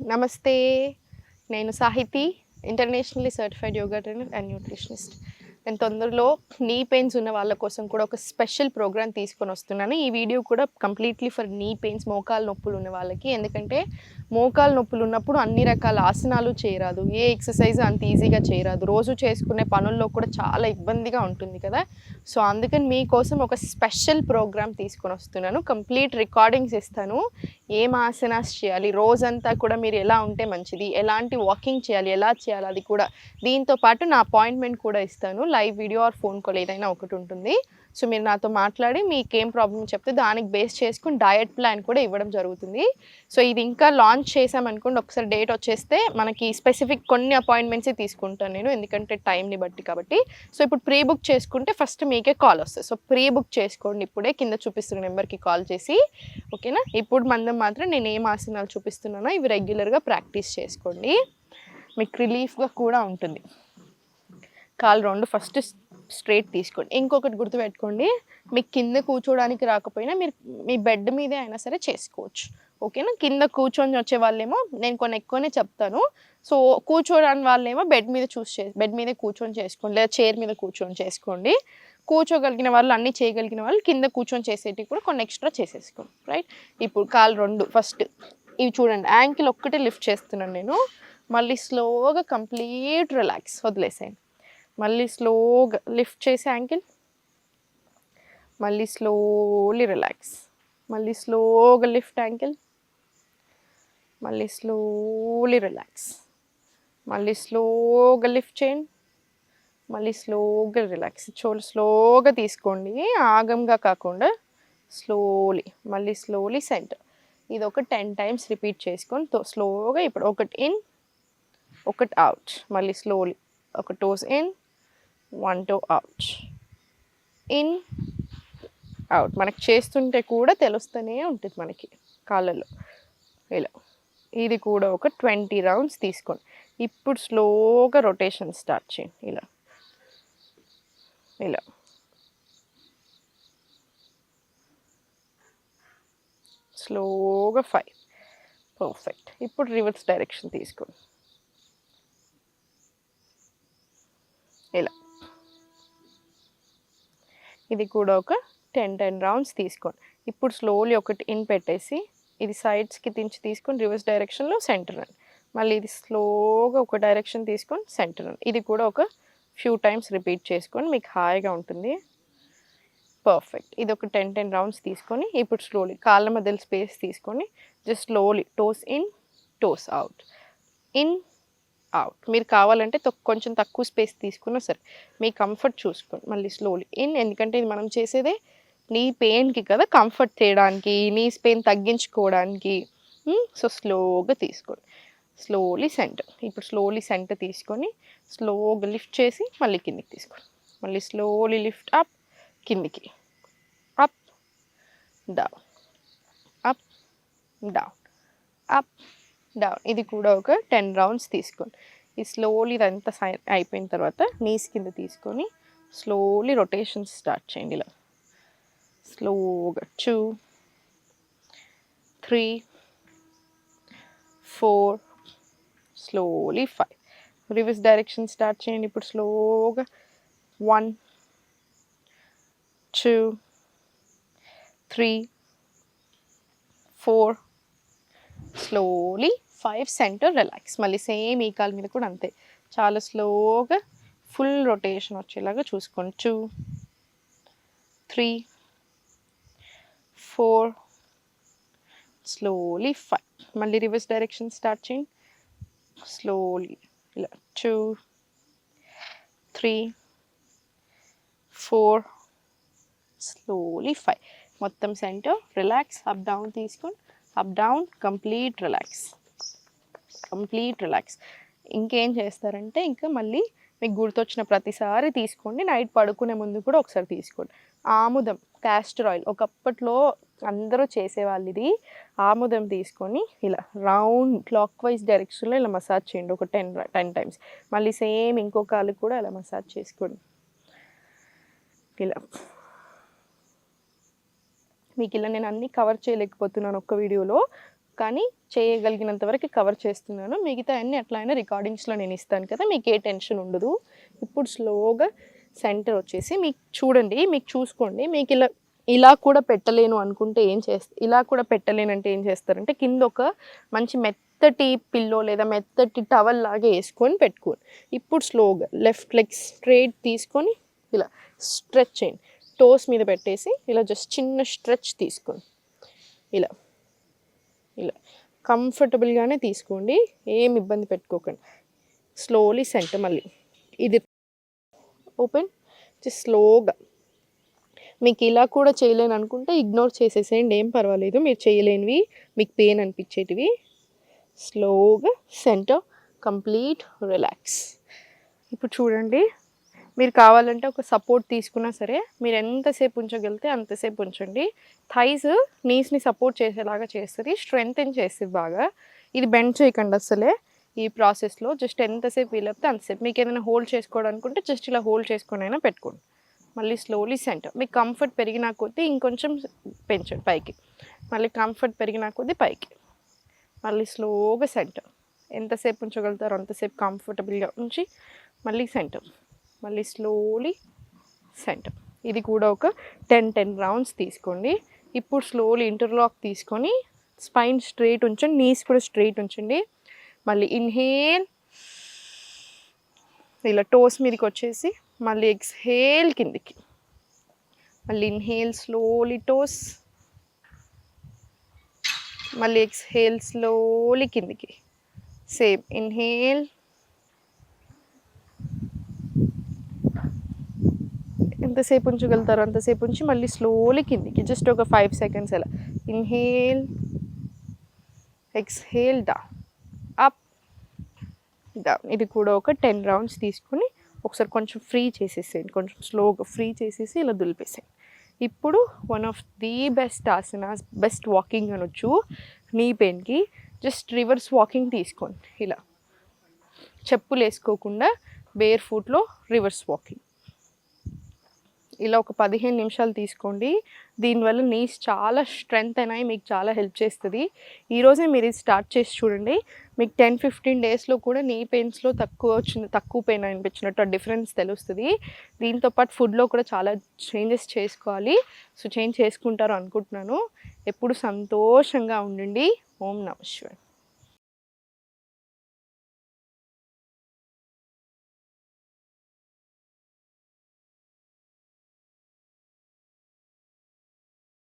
నమస్తే. నేను Sahithi internationally certified yoga trainer and nutritionist. నేను తొందరలో నీ పెయిన్స్ ఉన్న వాళ్ళ కోసం కూడా ఒక స్పెషల్ ప్రోగ్రామ్ తీసుకొని వస్తున్నాను. ఈ వీడియో కూడా కంప్లీట్లీ ఫర్ నీ పెయిన్స్ మోకాలు నొప్పులు ఉన్న వాళ్ళకి. ఎందుకంటే మోకాలు నొప్పులు ఉన్నప్పుడు అన్ని రకాల ఆసనాలు చేయరాదు. ఏ ఎక్సర్సైజ్ అంత ఈజీగా చేయరాదు. రోజు చేసుకునే పనుల్లో కూడా చాలా ఇబ్బందిగా ఉంటుంది కదా. సో అందుకని మీకోసం ఒక స్పెషల్ ప్రోగ్రామ్ తీసుకొని వస్తున్నాను. కంప్లీట్ రికార్డింగ్స్ ఇస్తాను. ఏం ఆసనాస్ చేయాలి? రోజంతా కూడా మీరు ఎలా ఉంటే మంచిది? ఎలాంటి వాకింగ్ చేయాలి? ఎలా చేయాలి? అది కూడా దీంతో పాటు నా అపాయింట్మెంట్ కూడా ఇస్తాను. Live video or phone call ఏదైనా ఒకటి ఉంటుంది. సో మీరు నాతో మాట్లాడి మీకు ఏం ప్రాబ్లమ్ చెప్తే దానికి బేస్ చేసుకుని డయట్ ప్లాన్ కూడా ఇవ్వడం జరుగుతుంది. సో ఇది ఇంకా లాంచ్ చేసామనుకోండి ఒకసారి డేట్ వచ్చేస్తే మనకి స్పెసిఫిక్ కొన్ని అపాయింట్మెంట్సే తీసుకుంటాను నేను ఎందుకంటే టైంని బట్టి కాబట్టి. సో ఇప్పుడు ప్రీ బుక్ చేసుకుంటే ఫస్ట్ మీకే కాల్ వస్తుంది. సో ప్రీ బుక్ చేసుకోండి ఇప్పుడే కింద చూపిస్తున్న నెంబర్కి కాల్ చేసి. ఓకేనా ఇప్పుడు మందం మాత్రం నేను ఏం ఆసనాలు చూపిస్తున్నానో ఇవి రెగ్యులర్గా ప్రాక్టీస్ చేసుకోండి. మీకు రిలీఫ్గా కూడా ఉంటుంది. కాలు రెండు ఫస్ట్ స్ట్రైట్ తీసుకోండి. ఇంకొకటి గుర్తుపెట్టుకోండి మీకు కింద కూర్చోడానికి రాకపోయినా మీరు మీ బెడ్ మీదే అయినా సరే చేసుకోవచ్చు. ఓకేనా? కింద కూర్చొని వచ్చే వాళ్ళేమో నేను కొన్ని ఎక్కువనే చెప్తాను. సో కూర్చోడానికి వాళ్ళేమో బెడ్ మీద చూస్ చే బెడ్ మీద కూర్చొని చేసుకోండి లేదా చైర్ మీద కూర్చొని చేసుకోండి. కూర్చోగలిగిన వాళ్ళు అన్నీ చేయగలిగిన వాళ్ళు కింద కూర్చొని చేసేటివి కూడా కొన్ని ఎక్స్ట్రా చేసేసుకోండి. రైట్? ఇప్పుడు కాలు రెండు ఫస్ట్ ఇవి చూడండి. యాంకిల్ ఒక్కటే లిఫ్ట్ చేస్తున్నాను నేను. మళ్ళీ స్లోగా కంప్లీట్ రిలాక్స్ వదిలేసేయండి. మళ్ళీ స్లోగా లిఫ్ట్ చేసి యాంకిల్ మళ్ళీ స్లోలీ రిలాక్స్. మళ్ళీ స్లోగా లిఫ్ట్ యాంకిల్ మళ్ళీ స్లోలీ రిలాక్స్. మళ్ళీ స్లోగా లిఫ్ట్ చేయండి మళ్ళీ స్లోగా రిలాక్స్. చోలు స్లోగా తీసుకోండి. ఆగంగా కాకుండా స్లోలీ మళ్ళీ స్లోలీ సెంటర్. ఇది ఒక టెన్ టైమ్స్ రిపీట్ చేసుకొని స్లోగా ఇప్పుడు ఒకటి ఇన్ ఒకటి అవుట్ మళ్ళీ స్లోలీ ఒక toes in one two out in out మనకి చేస్తుంటే కూడా తెలుస్తూనే ఉంటుంది మనకి కాళ్ళలో ఇలా. ఇది కూడా ఒక ట్వంటీ రౌండ్స్ తీసుకోండి. ఇప్పుడు స్లోగా రొటేషన్ స్టార్ట్ చేయండి. ఇలా. ఇలా. స్లోగా ఫైవ్. పర్ఫెక్ట్. ఇప్పుడు రివర్స్ డైరెక్షన్ తీసుకోండి. ఇలా. ఇది కూడా ఒక టెన్ టెన్ రౌండ్స్ తీసుకోండి. ఇప్పుడు స్లోలీ ఒకటి ఇన్ పెట్టేసి ఇది సైడ్స్కి దించి తీసుకొని రివర్స్ డైరెక్షన్లో సెంటర్ అండి మళ్ళీ ఇది స్లోగా ఒక డైరెక్షన్ తీసుకొని సెంటర్ అండి ఇది కూడా ఒక ఫ్యూ టైమ్స్ రిపీట్ చేసుకొని మీకు హాయిగా ఉంటుంది. పర్ఫెక్ట్ ఇది ఒక టెన్ టెన్ రౌండ్స్ తీసుకొని ఇప్పుడు స్లోలీ కాళ్ళ మధ్యలో స్పేస్ తీసుకొని just slowly toes in toes out in out మీరు కావాలంటే కొంచెం తక్కువ స్పేస్ తీసుకున్నా సరే మీ కంఫర్ట్ చూసుకోండి మళ్ళీ స్లోలీ. ఇన్ ఎందుకంటే ఇది మనం చేసేదే నీ పెయిన్కి కదా కంఫర్ట్ చేయడానికి నీ పెయిన్ తగ్గించుకోవడానికి. సో స్లోగా తీసుకోండి. Slowly centre. ఇప్పుడు స్లోలీ సెంటర్ తీసుకొని స్లోగా లిఫ్ట్ చేసి మళ్ళీ కిందికి తీసుకోండి. మళ్ళీ స్లోలీ లిఫ్ట్ అప్ కిందికి. Up down. Up down. Up down ఇది కూడా ఒక టెన్ రౌండ్స్ తీసుకోండి ఈ స్లోలీ ఇదంతా సై అయిపోయిన తర్వాత నీస్ కింద తీసుకొని స్లోలీ రొటేషన్స్ స్టార్ట్ చేయండి ఇలా. స్లోగా two three four slowly five reverse direction start చేయండి ఇప్పుడు స్లోగా one two three four slowly five centre relax మళ్ళీ సేమ్ ఈ కాలు మీద కూడా అంతే. చాలా స్లోగా ఫుల్ రొటేషన్ వచ్చేలాగా చూసుకోండి two three four slowly five మళ్ళీ రివర్స్ డైరెక్షన్ స్టార్ట్ చేయండి స్లోలీ ఇలా two three four slowly five మొత్తం సెంటర్ రిలాక్స్ అప్ డౌన్ తీసుకొని up down complete relax. Complete relax. ఇంకేం చేస్తారంటే ఇంకా మళ్ళీ మీకు గుర్తొచ్చిన ప్రతిసారి తీసుకోండి. నైట్ పడుకునే ముందు కూడా ఒకసారి తీసుకోండి. ఆముదం క్యాస్టర్ ఆయిల్ ఒకప్పట్లో అందరూ చేసేవాళ్ళు ఇది. ఆముదం తీసుకొని ఇలా రౌండ్ క్లాక్ వైజ్ డైరెక్షన్లో ఇలా మసాజ్ చేయండి. ఒక టెన్ టెన్ టైమ్స్ మళ్ళీ సేమ్ ఇంకో కాలు కూడా ఇలా మసాజ్ చేసుకోండి. ఇలా. మీకు ఇలా నేను అన్నీ కవర్ చేయలేకపోతున్నాను ఒక్క వీడియోలో కానీ చేయగలిగినంత వరకు కవర్ చేస్తున్నాను. మిగతా అన్ని అట్లా అయినా రికార్డింగ్స్లో నేను ఇస్తాను కదా మీకు ఏ టెన్షన్ ఉండదు. ఇప్పుడు స్లోగా సెంటర్ వచ్చేసి మీకు చూడండి మీకు చూసుకోండి. మీకు ఇలా ఇలా కూడా పెట్టలేను అనుకుంటే ఏం చేస్తా ఇలా కూడా పెట్టలేనంటే ఏం చేస్తారంటే కింద ఒక మంచి మెత్తటి పిల్లో లేదా మెత్తటి టవల్ లాగా వేసుకొని పెట్టుకోండి. ఇప్పుడు స్లోగా లెఫ్ట్ లెగ్ స్ట్రైట్ తీసుకొని ఇలా స్ట్రెచ్ చేయండి. టోస్ మీద పెట్టేసి ఇలా జస్ట్ చిన్న స్ట్రెచ్ తీసుకోండి ఇలా. ఇలా. కంఫర్టబుల్గానే తీసుకోండి. ఏం ఇబ్బంది పెట్టుకోకండి. స్లోలీ సెంటర్ మళ్ళీ. ఇది ఓపెన్ జస్ట్ స్లోగా మీకు ఇలా కూడా చేయలేను అనుకుంటే ఇగ్నోర్ చేసేసేయండి. ఏం పర్వాలేదు. మీరు చేయలేనివి మీకు పెయిన్ అనిపించేటివి. స్లోగా సెంటర్ కంప్లీట్ రిలాక్స్ ఇప్పుడు చూడండి. మీరు కావాలంటే ఒక సపోర్ట్ తీసుకున్నా సరే మీరు ఎంతసేపు ఉంచగలిగితే అంతసేపు ఉంచండి. థైస్ నీస్ని సపోర్ట్ చేసేలాగా చేస్తుంది స్ట్రెంగ్త్ చేస్తుంది బాగా. ఇది బెండ్ చేయకండి అసలే ఈ ప్రాసెస్లో జస్ట్ ఎంతసేపు వీలైతే అంతసేపు మీకు ఏదైనా హోల్డ్ చేసుకోవాలనుకుంటే జస్ట్ ఇలా హోల్డ్ చేసుకొని అయినా పెట్టుకోండి. మళ్ళీ స్లోలీ సెంటర్ మీకు కంఫర్ట్ పెరిగినా కొద్దీ ఇంకొంచెం పెంచండి పైకి. మళ్ళీ కంఫర్ట్ పెరిగినా కొద్దీ పైకి. మళ్ళీ స్లోగా సెంటర్ ఎంతసేపు ఉంచగలుగుతారో అంతసేపు కంఫర్టబుల్గా ఉంచి మళ్ళీ సెంటర్ మళ్ళీ స్లోలీ సెంటర్ ఇది కూడా ఒక టెన్ టెన్ రౌండ్స్ తీసుకోండి. ఇప్పుడు స్లోలీ ఇంటర్లాక్ తీసుకొని స్పైన్ స్ట్రైట్ ఉంచండి నీస్ కూడా స్ట్రైట్ ఉంచండి. మళ్ళీ ఇన్హేల్ ఇలా టోస్ మీదకి వచ్చేసి మళ్ళీ ఎక్స్హేల్ కిందికి. మళ్ళీ ఇన్హేల్ స్లోలీ టోస్ మళ్ళీ ఎక్స్హేల్ స్లోలీ కిందికి. సేమ్ ఇన్హేల్ ఎంతసేపు ఉంచగలుగుతారో అంతసేపు ఉంచి మళ్ళీ స్లోలీ కిందికి జస్ట్ ఒక ఫైవ్ సెకండ్స్ అలా. Inhale exhale down up down ఇది కూడా ఒక టెన్ రౌండ్స్ తీసుకుని ఒకసారి కొంచెం ఫ్రీ చేసేసేయండి. కొంచెం స్లోగా ఫ్రీ చేసేసి ఇలా దులిపేసేయండి. ఇప్పుడు one of the best asanas best walking అనొచ్చు. నీ పెయిన్కి జస్ట్ రివర్స్ వాకింగ్ తీసుకోండి. ఇలా. చెప్పులు వేసుకోకుండా బేర్ ఫుట్లో రివర్స్ వాకింగ్ ఇలా ఒక పదిహేను నిమిషాలు తీసుకోండి. దీనివల్ల నీస్ చాలా స్ట్రెంగ్త్ అయినాయి. మీకు చాలా హెల్ప్ చేస్తుంది. ఈరోజే మీరు ఇది స్టార్ట్ చేసి చూడండి. మీకు టెన్ ఫిఫ్టీన్ డేస్లో కూడా నీ పెయిన్స్లో తక్కువ వచ్చిన తక్కువ పెయిన్ అనిపించినట్టు ఆ డిఫరెన్స్ తెలుస్తుంది. దీంతో పాటు ఫుడ్లో కూడా చాలా చేంజెస్ చేసుకోవాలి. సో చేంజ్ చేసుకుంటారు అనుకుంటున్నాను. ఎప్పుడు సంతోషంగా ఉండండి. ఓం నమ